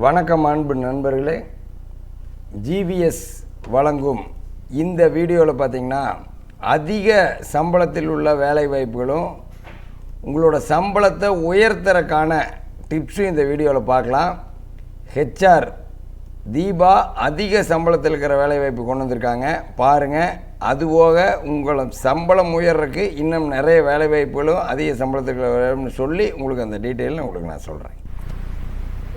வணக்கம் அன்பு நண்பர்களே. ஜிவிஎஸ் வழங்கும் இந்த வீடியோவில் பார்த்தீங்கன்னா அதிக சம்பளத்தில் உள்ள வேலை வாய்ப்புகளும் உங்களோட சம்பளத்தை உயர்த்தறக்கான டிப்ஸும் இந்த வீடியோவில் பார்க்கலாம் ஹெச்ஆர் தீபா அதிக சம்பளத்தில் இருக்கிற வேலை வாய்ப்பு கொண்டு வந்திருக்காங்க. பாருங்கள் அதுபோக உங்களை சம்பளம் உயர்றதுக்கு இன்னும் நிறைய வேலை வாய்ப்புகளும் அதிக சம்பளத்துக்கு சொல்லி உங்களுக்கு அந்த டீட்டெயில் உங்களுக்கு நான் சொல்கிறேன்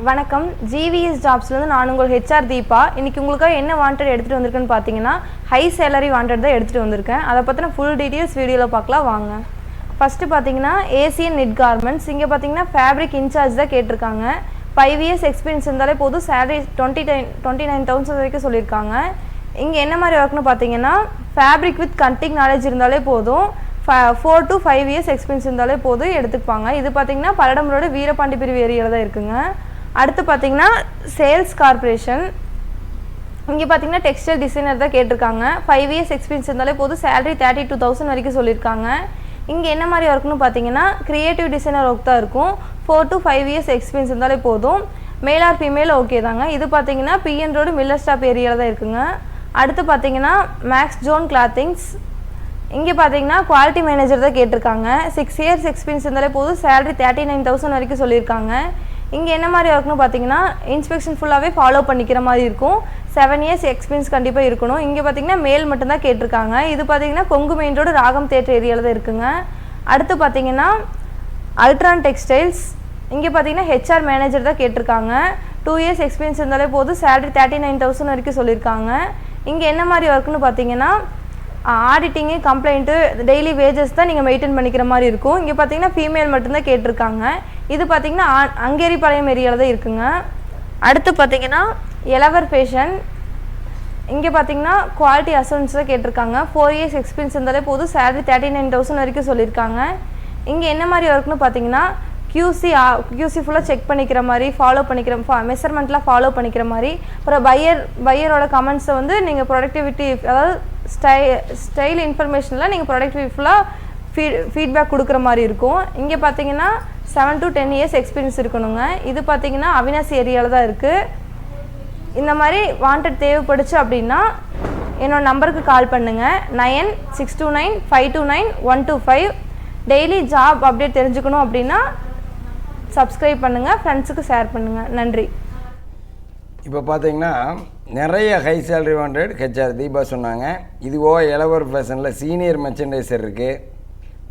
வணக்கம். ஜிவிஎஸ் ஜாப்ஸ்லேருந்து நான் உங்கள் ஹெச்ஆர் தீபா. இன்றைக்கி உங்களுக்காக என்ன வாண்டட் எடுத்துகிட்டு வந்திருக்கேன்னு பார்த்தீங்கன்னா ஹை சேலரி வாண்டட் தான் எடுத்துகிட்டு வந்திருக்கேன். அதை பற்றின ஃபுல் டீட்டெயில்ஸ் வீடியோவில் பார்க்கலாம் வாங்க. ஃபஸ்ட்டு பார்த்தீங்கன்னா ஏசியன் நெட் கார்மெண்ட்ஸ் இங்கே பார்த்தீங்கன்னா ஃபேப்ரிக் இன்சார்ஜ் தான் கேட்டிருக்காங்க. ஃபைவ் இயர்ஸ் எக்ஸ்பீரியன்ஸ் இருந்தாலே போதும். Salary twenty nine twenty nine thousand வரைக்கும் சொல்லியிருக்காங்க. இங்கே என்ன மாதிரி ஒர்க்னு பார்த்தீங்கன்னா ஃபேப்ரிக் வித் கட்டிங் நாலேஜ் இருந்தாலே போதும். Four to five years experience இருந்தாலே போதும். எடுத்துப்பாங்க. இது பார்த்தீங்கன்னா பல்லடமரோட வீரபாண்டி பிரிவு ஏரியாவில் தான் இருக்குங்க. அடுத்து பார்த்தீங்கன்னா சேல்ஸ் கார்ப்பரேஷன் இங்கே பார்த்தீங்கன்னா டெக்ஸ்டைல் டிசைனர் தான் கேட்டிருக்காங்க. ஃபைவ் இயர்ஸ் எக்ஸ்பீரியன்ஸ் இருந்தாலே போதும். சேலரி தேர்ட்டி டூ தௌசண்ட் வரைக்கும் சொல்லியிருக்காங்க. இங்கே என்ன மாதிரி ஒர்க்னு பார்த்தீங்கன்னா க்ரியேட்டிவ் டிசைனர் ஒர்க் தான் இருக்கும். Four to five years experience இருந்தாலே போதும். மேல் ஆர் ஃபீமேல் ஓகே தாங்க. இது பார்த்தீங்கன்னா பிஎன் ரோடு மில்லர் ஸ்டாப் ஏரியாவில் தான் இருக்குங்க. அடுத்து பார்த்தீங்கன்னா மேக்ஸ் ஜோன் கிளாத்திங்ஸ் இங்கே பார்த்தீங்கன்னா குவாலிட்டி மேனேஜர் தான் கேட்டிருக்காங்க. சிக்ஸ் இயர்ஸ் எக்ஸ்பீரியன்ஸ் இருந்தாலே போதும். சேலரி தேர்ட்டி நைன் தௌசண்ட் வரைக்கும் சொல்லியிருக்காங்க. இங்கே என்ன மாதிரி ஒர்க்னு பார்த்தீங்கன்னா இன்ஸ்பெக்ஷன் ஃபுல்லாகவே ஃபாலோ பண்ணிக்கிற மாதிரி இருக்கும். செவன் இயர்ஸ் எக்ஸ்பீரியன்ஸ் கண்டிப்பாக இருக்கணும். இங்கே பார்த்தீங்கன்னா மேல் மட்டும்தான் கேட்டிருக்காங்க. இது பார்த்தீங்கன்னா Kongu main road Ragam theatre ஏரியாவில் தான் இருக்குங்க. அடுத்து பார்த்தீங்கன்னா அல்ட்ரான் டெக்ஸ்டைல்ஸ் இங்கே பார்த்தீங்கன்னா ஹெச்ஆர் மேனேஜர் தான் கேட்டிருக்காங்க. டூ இயர்ஸ் எக்ஸ்பீரியன்ஸ் இருந்தாலே போதும். சேலரி தேர்ட்டி நைன் தௌசண்ட் வரைக்கும் சொல்லியிருக்காங்க. இங்கே என்ன மாதிரி ஒர்க்னு பார்த்தீங்கன்னா ஆடிட்டிங்கு கம்ப்ளைண்ட்டு டெய்லி வேஜஸ் தான் நீங்கள் மெயின்டைன் பண்ணிக்கிற மாதிரி இருக்கும். இங்கே பார்த்தீங்கன்னா ஃபீமேல் மட்டும்தான் கேட்டிருக்காங்க. இது பார்த்திங்கன்னா ஆ- அங்கேரிபாளையம் ஏரியாவில் தான் இருக்குங்க. அடுத்து பார்த்திங்கன்னா எலவர் ஃபேஷன் இங்கே பார்த்தீங்கன்னா குவாலிட்டி அசூரன்ஸ் தான் கேட்டிருக்காங்க. ஃபோர் இயர்ஸ் எக்ஸ்பீரியன்ஸ் இருந்தாலே போதும். சேலரி தேர்ட்டி நைன் தௌசண்ட் வரைக்கும் சொல்லியிருக்காங்க. இங்கே என்ன மாதிரி ஒர்க்னு பார்த்தீங்கன்னா கியூசி கியூசி ஃபுல்லாக செக் பண்ணிக்கிற மாதிரி ஃபாலோ பண்ணிக்கிற ஃபா மெஷர்மெண்ட்லாம் ஃபாலோ பண்ணிக்கிற மாதிரி. அப்புறம் பையர் பையரோட கமெண்ட்ஸை வந்து நீங்கள் ப்ரொடக்டிவிட்டி அதாவது ஸ்டை ஸ்டைல் இன்ஃபர்மேஷனில் நீங்கள் ப்ரொடக்டிவிட்டி ஃபுல்லாக ஃபீ ஃபீட்பேக் கொடுக்குற மாதிரி இருக்கும். இங்கே பார்த்தீங்கன்னா seven to ten years experience இருக்கணுங்க. இது பார்த்தீங்கன்னா அவினாசி ஏரியாவில் தான் இருக்குது இந்த மாதிரி வாண்டட் தேவைப்படுச்சு அப்படின்னா என்னோடய நம்பருக்கு கால் பண்ணுங்கள் nine six two nine five two nine one two five. Daily job update தெரிஞ்சுக்கணும் அப்படின்னா சப்ஸ்கிரைப் பண்ணுங்கள் ஃப்ரெண்ட்ஸுக்கு ஷேர் பண்ணுங்கள் நன்றி. இப்போ பார்த்தீங்கன்னா நிறைய high salary wanted HR Deepa சொன்னாங்க. இதுவோ இளவர் ஃபேஷனில் சீனியர் மெர்ச்சன்டைசர் இருக்குது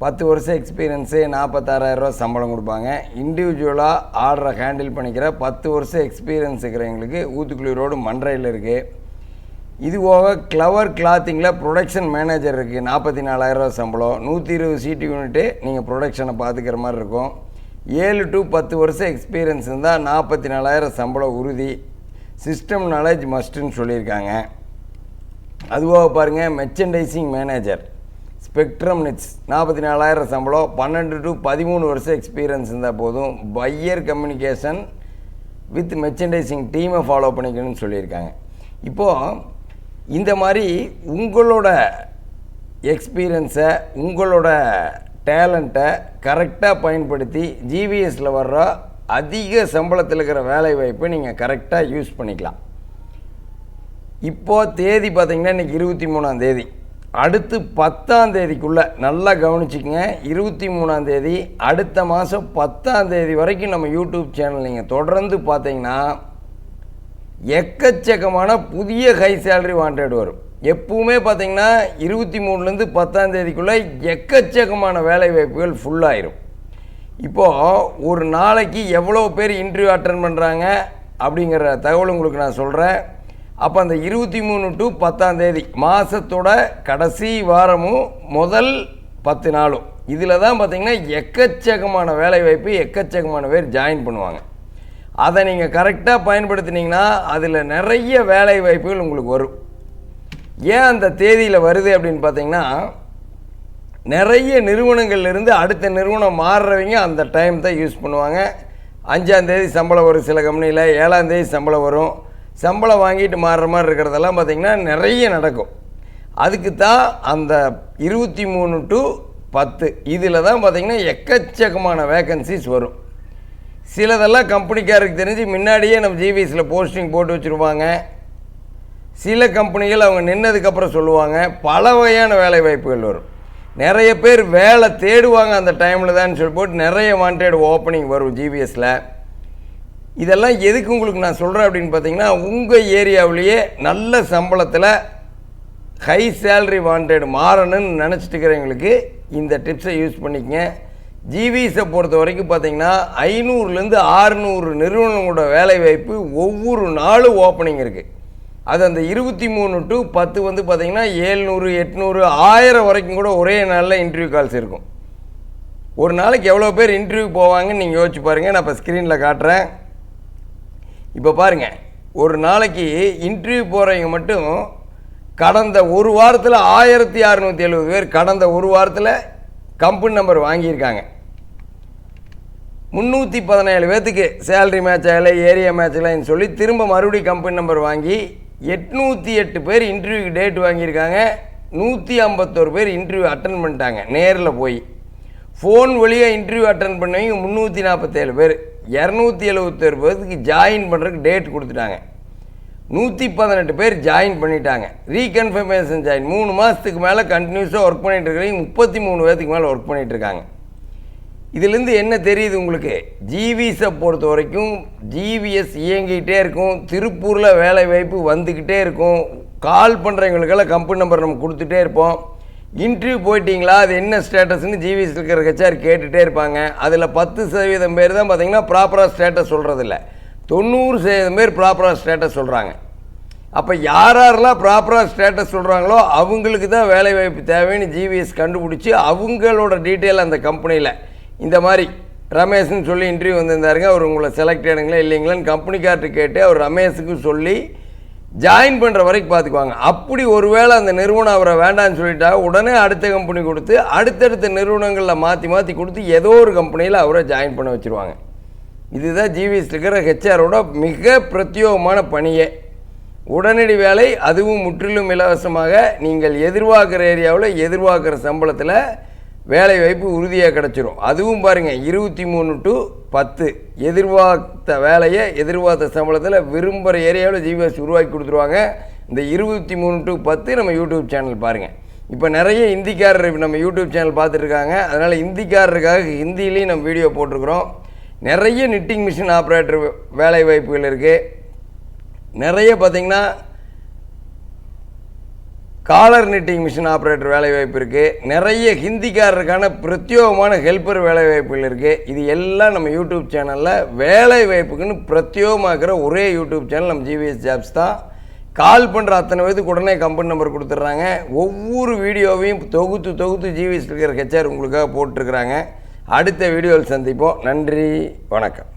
பத்து வருஷம் எக்ஸ்பீரியன்ஸு நாற்பத்தாறாயிரரூவா சம்பளம் கொடுப்பாங்க. இண்டிவிஜுவலாக ஆர்டரை ஹேண்டில் பண்ணிக்கிற பத்து வருஷம் எக்ஸ்பீரியன்ஸ் இருக்கிறவங்களுக்கு ஊத்துக்குழி ரோடு மன்றையில் இருக்குது இது போக கிளவர் கிளாத்திங்கில் ப்ரொடக்ஷன் மேனேஜர் இருக்குது நாற்பத்தி நாலாயிரரூவா சம்பளம். நூற்றி இருபது சீட்டு யூனிட்டு நீங்கள் ப்ரொடக்ஷனை பார்த்துக்கிற மாதிரி இருக்கும். ஏழு டு பத்து வருஷம் எக்ஸ்பீரியன்ஸ் இருந்தால் நாற்பத்தி நாலாயிரம் சம்பளம் உறுதி. சிஸ்டம் நாலேஜ் மஸ்ட்டுன்னு சொல்லியிருக்காங்க. அதுவாக பாருங்கள் மெர்ச்சன்டைசிங் மேனேஜர் ஸ்பெக்ட்ரம் நிட்ஸ். நாற்பத்தி நாலாயிரம் சம்பளம் பன்னெண்டு டு பதிமூணு வருஷம் எக்ஸ்பீரியன்ஸ் இருந்தால் போதும். பையர் கம்யூனிகேஷன் வித் மெர்ச்சன்டைசிங் டீமை ஃபாலோ பண்ணிக்கணும்னு சொல்லியிருக்காங்க. இப்போது இந்த மாதிரி உங்களோட எக்ஸ்பீரியன்ஸை உங்களோட டேலண்ட்டை கரெக்டாக பயன்படுத்தி ஜிவிஎஸில் வர்ற அதிக சம்பளத்தில் இருக்கிற வேலை வாய்ப்பை நீங்கள் கரெக்டாக யூஸ் பண்ணிக்கலாம். இப்போது தேதி பார்த்தீங்கன்னா இன்றைக்கி இருபத்தி மூணாம் தேதி. அடுத்து பத்தாம் தேதிக்குள்ளே நல்லா கவனிச்சிக்கங்க. இருபத்தி மூணாம் தேதி அடுத்த மாதம் பத்தாம் தேதி வரைக்கும் நம்ம யூடியூப் சேனல் நீங்கள் தொடர்ந்து பார்த்தீங்கன்னா எக்கச்சக்கமான புதிய ஹை சேலரி வாண்டட் வரும். எப்பவுமே பார்த்தீங்கன்னா இருபத்தி மூணுலேருந்து பத்தாம் தேதிக்குள்ளே எக்கச்சக்கமான வேலை வாய்ப்புகள் ஃபுல்லாயிரும் இப்போது ஒரு நாளைக்கு எவ்வளோ பேர் இன்டர்வியூ அட்டன் பண்ணுறாங்க அப்படிங்கிற தகவல் உங்களுக்கு நான் சொல்கிறேன் அப்போ அந்த இருபத்தி மூணு டு பத்தாம் தேதி மாதத்தோட கடைசி வாரமும் முதல் பத்து நாளும். இதில் தான் பார்த்தீங்கன்னா எக்கச்சக்கமான வேலை வாய்ப்பு எக்கச்சக்கமான பேர் ஜாயின் பண்ணுவாங்க. அதை நீங்கள் கரெக்டாக பயன்படுத்தினீங்கன்னா அதில் நிறைய வேலை வாய்ப்புகள் உங்களுக்கு வரும். ஏன் அந்த தேதியில் வருது அப்படின்னு பார்த்தீங்கன்னா நிறைய நிறுவனங்கள்லேருந்து அடுத்த நிறுவனம் மாறுறவங்க அந்த டைம் தான் யூஸ் பண்ணுவாங்க. அஞ்சாந்தேதி சம்பளம் வரும் சில கம்பெனியில் ஏழாந்தேதி சம்பளம் வரும். சம்பளம் வாங்கிட்டு மாறுற மாதிரி இருக்கிறதெல்லாம் பார்த்திங்கன்னா நிறைய நடக்கும். அதுக்கு தான் அந்த இருபத்தி மூணு டு பத்து இதில் தான் பார்த்திங்கன்னா எக்கச்சக்கமான வேக்கன்சிஸ் வரும். சிலதெல்லாம் கம்பெனிக்காருக்கு தெரிஞ்சு முன்னாடியே நம்ம ஜிவிஎஸில் போஸ்டிங் போட்டு வச்சுருவாங்க சில கம்பெனிகள் அவங்க நின்னதுக்கப்புறம் சொல்லுவாங்க. பல வகையான வேலை வாய்ப்புகள் வரும். நிறைய பேர் வேலை தேடுவாங்க அந்த டைமில் தான் சொல்லி போட்டு நிறைய வாண்டட் ஓப்பனிங் வரும் ஜிவிஎஸில் இதெல்லாம் எதுக்கு உங்களுக்கு நான் சொல்கிறேன் அப்படின்னு பார்த்தீங்கன்னா உங்கள் ஏரியாவிலேயே நல்ல சம்பளத்தில் ஹை சேலரி வாண்டட் மாறணும்னு நினச்சிட்டு இருக்கிறவங்களுக்கு இந்த டிப்ஸை யூஸ் பண்ணிக்கங்க. ஜிவிஸை பொறுத்த வரைக்கும் பார்த்தீங்கன்னா ஐநூறுலேருந்து ஆறுநூறு நிறுவனங்களோட வேலைவாய்ப்பு ஒவ்வொரு நாளும் ஓப்பனிங் இருக்குது அது அந்த இருபத்தி மூணு டு பத்து வந்து பார்த்திங்கன்னா ஏழ்நூறு எட்நூறு ஆயிரம் வரைக்கும் கூட ஒரே நாளில் இன்டர்வியூ கால்ஸ் இருக்கும். ஒரு நாளைக்கு எவ்வளோ பேர் இன்டர்வியூ போவாங்கன்னு நீங்கள் யோசிச்சு பாருங்கள் நான் இப்போ ஸ்க்ரீனில் காட்டுறேன். இப்போ பாருங்கள் ஒரு நாளைக்கு இன்டர்வியூ போகிறவங்க மட்டும் கடந்த ஒரு வாரத்தில் ஆயிரத்தி அறநூற்றி எழுபது பேர் கடந்த ஒரு வாரத்தில் கம்பெனி நம்பர் வாங்கியிருக்காங்க. முந்நூற்றி பதினேழு பேர்த்துக்கு சேலரி மேட்ச் ஆகலை ஏரியா மேட்ச் ஆகலைன்னு சொல்லி திரும்ப மறுபடியும் கம்பெனி நம்பர் வாங்கி எட்நூற்றி எட்டு பேர் இன்டர்வியூக்கு டேட் வாங்கியிருக்காங்க. நூற்றி ஐம்பத்தோரு பேர் இன்டர்வியூ அட்டன் பண்ணிட்டாங்க நேரில் போய். ஃபோன் வழியாக இன்டர்வியூ அட்டன் பண்ணவங்க முந்நூற்றி நாற்பத்தேழு பேர். இரநூத்தி எழுபத்தொரு பேர்த்துக்கு ஜாயின் பண்ணுறதுக்கு டேட் கொடுத்துட்டாங்க. நூற்றி பதினெட்டு பேர் ஜாயின் பண்ணிட்டாங்க. ரீகன்ஃபர்மேஷன் ஜாயின் மூணு மாதத்துக்கு மேலே கண்டினியூஸாக ஒர்க் பண்ணிகிட்டு இருக்கிறவங்க முப்பத்தி மூணு பேர்த்துக்கு மேலே ஒர்க் பண்ணிகிட்ருக்காங்க இருக்காங்க. இதுலேருந்து என்ன தெரியுது உங்களுக்கு? ஜிவிஸை பொறுத்த வரைக்கும் ஜிவிஎஸ் இயங்கிக்கிட்டே இருக்கும். திருப்பூரில் வேலை வாய்ப்பு வந்துக்கிட்டே இருக்கும். கால் பண்ணுறவங்களுக்கெல்லாம் கம்பெனி நம்பர் நம்ம கொடுத்துட்டே இருப்போம். இன்டர்வியூ போயிட்டீங்களா? அது என்ன ஸ்டேட்டஸ்னு ஜிவிஎஸ் இருக்கிற ஹெச்ஆர் கேட்டுகிட்டே இருப்பாங்க. அதில் பத்து சதவீதம் பேர் தான் பார்த்தீங்கன்னா ப்ராப்பராக ஸ்டேட்டஸ் சொல்கிறதில்ல தொண்ணூறு சதவீதம் பேர் ப்ராப்பராக ஸ்டேட்டஸ் சொல்கிறாங்க அப்போ யார் யாரெல்லாம் ப்ராப்பராக ஸ்டேட்டஸ் சொல்கிறாங்களோ அவங்களுக்கு தான் வேலைவாய்ப்பு தேவைன்னு ஜிவிஎஸ் கண்டுபிடிச்சி அவங்களோட டீட்டெயில் அந்த கம்பெனியில் இந்த மாதிரி ரமேஷ்னு சொல்லி இன்டர்வியூ வந்திருந்தாருங்க. அவர் உங்களை செலக்ட் ஆனுங்களா இல்லைங்களான்னு கம்பெனிக்கார்ட்ட கேட்டு அவர் ரமேஷுக்கு சொல்லி ஜாயின் பண்ணுற வரைக்கும் பார்த்துக்குவாங்க அப்படி ஒருவேளை அந்த நிறுவனம் அவரை வேண்டாம்னு சொல்லிட்டா உடனே அடுத்த கம்பெனி கொடுத்து அடுத்தடுத்த நிறுவனங்களில் மாற்றி மாற்றி கொடுத்து ஏதோ ஒரு கம்பெனியில் அவரை ஜாயின் பண்ண வச்சுருவாங்க. இதுதான் ஜிவிஎஸ் இருக்கிற ஹெச்ஆரோட மிக பிரத்யோகமான பணியே. உடனடி வேலை அதுவும் முற்றிலும் இலவசமாக. நீங்கள் எதிர்பார்க்குற ஏரியாவில் எதிர்பார்க்குற சம்பளத்தில் வேலை வாய்ப்பு உறுதியாக கிடச்சிரும். அதுவும் பாருங்கள் இருபத்தி மூணு டு பத்து. எதிர்பார்த்த வேலையை எதிர்பார்த்த சம்பளத்தில் விரும்புகிற ஏரியாவில் ஜிபிஎஸ் உருவாக்கி கொடுத்துருவாங்க. இந்த இருபத்தி மூணு டு பத்து நம்ம யூடியூப் சேனல் பாருங்கள் இப்போ நிறைய இந்திக்காரர் நம்ம யூடியூப் சேனல் பார்த்துட்ருக்காங்க. அதனால் இந்திக்காரருக்காக ஹிந்திலையும் நம்ம வீடியோ போட்டிருக்கிறோம். நிறைய நிட்டிங் மிஷின் ஆப்ரேட்டர் வேலை வாய்ப்புகள் இருக்குது நிறைய பார்த்திங்கன்னா காலர் நிட்டிங் மிஷின் ஆப்ரேட்டர் வேலைவாய்ப்பு இருக்குது நிறைய ஹிந்திக்காரருக்கான பிரத்யோகமான ஹெல்ப்பர் வேலைவாய்ப்புகள் இருக்குது இது எல்லாம் நம்ம யூடியூப் சேனலில் வேலை வாய்ப்புக்குன்னு பிரத்யோகமாக்குற ஒரே யூடியூப் சேனல் நம்ம ஜிவிஎஸ் ஜாப்ஸ் தான். கால் பண்ணுற அத்தனை பேருக்கு உடனே கம்பெனி நம்பர் கொடுத்துட்றாங்க. ஒவ்வொரு வீடியோவையும் தொகுத்து தொகுத்து ஜிவிஎஸ் இருக்கிற ஹெச்ஆர் உங்களுக்காக போட்டிருக்கிறாங்க. அடுத்த வீடியோவில் சந்திப்போம். நன்றி. வணக்கம்.